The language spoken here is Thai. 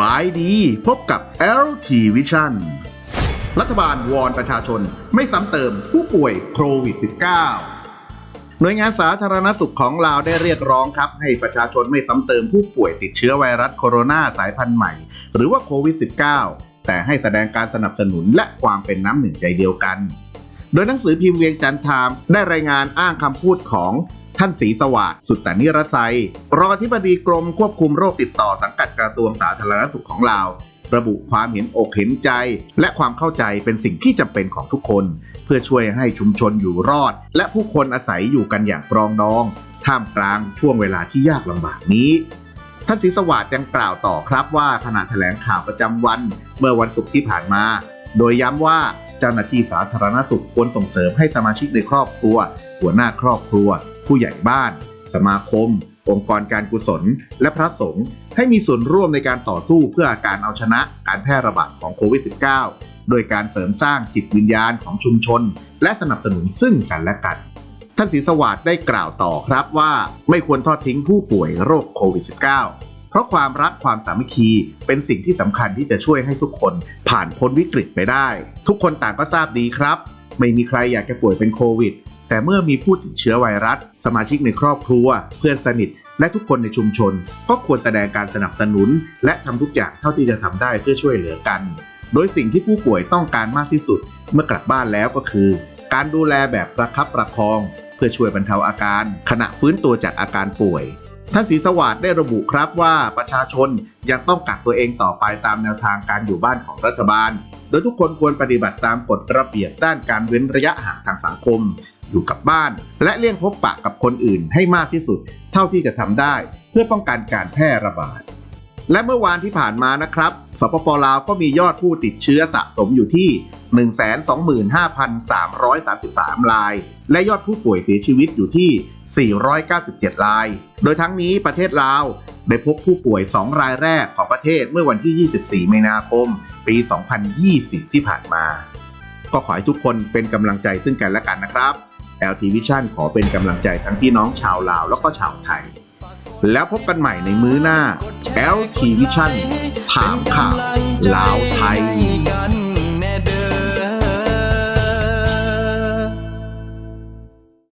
บายดีพบกับ LT Vision รัฐบาลวอนประชาชนไม่ซ้ำเติมผู้ป่วยโควิด -19 หน่วยงานสาธารณสุขของลาวได้เรียกร้องครับ ให้ประชาชนไม่ซ้ำเติมผู้ป่วยติดเชื้อไวรัสโคโรนาสายพันธุ์ใหม่ หรือว่าโควิด -19 แต่ให้แสดงการสนับสนุนและความเป็นน้ำหนึ่งใจเดียวกัน โดยหนังสือพิมพ์เวียงจันทร์ไทม์ได้รายงานอ้างคำพูดของ ท่านศรีสวัสดิ์สุตตานิรไซรองอธิบดีกรมควบคุมโรคติดต่อสังกัดกระทรวงสาธารณสุขของลาว ระบุความเห็นอกเห็นใจ และความเข้าใจเป็นสิ่งที่จำเป็นของทุกคน เพื่อช่วยให้ชุมชนอยู่รอด และผู้คนอาศัยอยู่กันอย่างปรองดอง ท่ามกลางช่วงเวลาที่ยากลำบากนี้ท่านศรีสวัสดิ์ยังกล่าวต่อครับว่าขณะแถลงข่าวประจำวัน เมื่อวันศุกร์ที่ผ่านมา โดยย้ำว่าเจ้าหน้าที่สาธารณสุขควรส่งเสริมให้สมาชิกในครอบครัว หัวหน้าครอบครัว ผู้ใหญ่บ้าน สมาคม องค์กรการกุศล และพระสงฆ์ให้มีส่วนร่วมในการต่อสู้เพื่อการเอาชนะการแพร่ระบาดของโควิด -19 โดยการเสริมสร้างจิตวิญญาณของชุมชน และสนับสนุนซึ่งกันและกันท่านศรีสวัสดิ์ได้กล่าวต่อครับว่าไม่ควรทอดทิ้งผู้ป่วยโรคโควิด -19 เพราะความรักความสามัคคีเป็นสิ่งที่สำคัญที่จะช่วยให้ทุกคนผ่านพ้นวิกฤตไปได้ ทุกคนต่างก็ทราบดีครับ ไม่มีใครอยากจะป่วยเป็นโควิด แต่เมื่อมีผู้ติดเชื้อไวรัส สมาชิกในครอบครัว เพื่อนสนิท และทุกคนในชุมชน ก็ควรแสดงการสนับสนุน และทำทุกอย่างเท่าที่จะทำได้เพื่อช่วยเหลือกัน โดยสิ่งที่ผู้ป่วยต้องการมากที่สุด เมื่อกลับบ้านแล้วก็คือ การดูแลแบบประคับประคอง เพื่อช่วยบรรเทาอาการ ขณะฟื้นตัวจากอาการป่วยท่านศรีสวัสดิ์ได้ระบุครับว่าประชาชนยังต้องกักตัวเองต่อไปตามแนวทางการอยู่บ้านของรัฐบาล โดยทุกคนควรปฏิบัติตามกฎระเบียบด้านการเว้นระยะห่างทางสังคม อยู่กับบ้าน และเลี่ยงพบปะกับคนอื่นให้มากที่สุด เท่าที่จะทำได้ เพื่อป้องกันการแพร่ระบาด และเมื่อวานที่ผ่านมานะครับสปปลาวก็มียอดผู้ติดเชื้อสะสมอยู่ที่ 125,333ราย และยอดผู้ป่วยเสียชีวิตอยู่ที่ 497 ราย โดยทั้งนี้ประเทศลาวได้พบผู้ป่วย 2 รายแรกของประเทศเมื่อวันที่ 24 มีนาคม ปี 2020 ที่ผ่านมา ก็ขอให้ทุกคนเป็นกำลังใจซึ่งกันและกันนะครับ LT Vision ขอเป็นกำลังใจทั้งพี่น้องชาวลาวแล้วก็ชาวไทย แล้วพบกันใหม่ในมื้อหน้า LT Vision ถามข่าวลาวไทย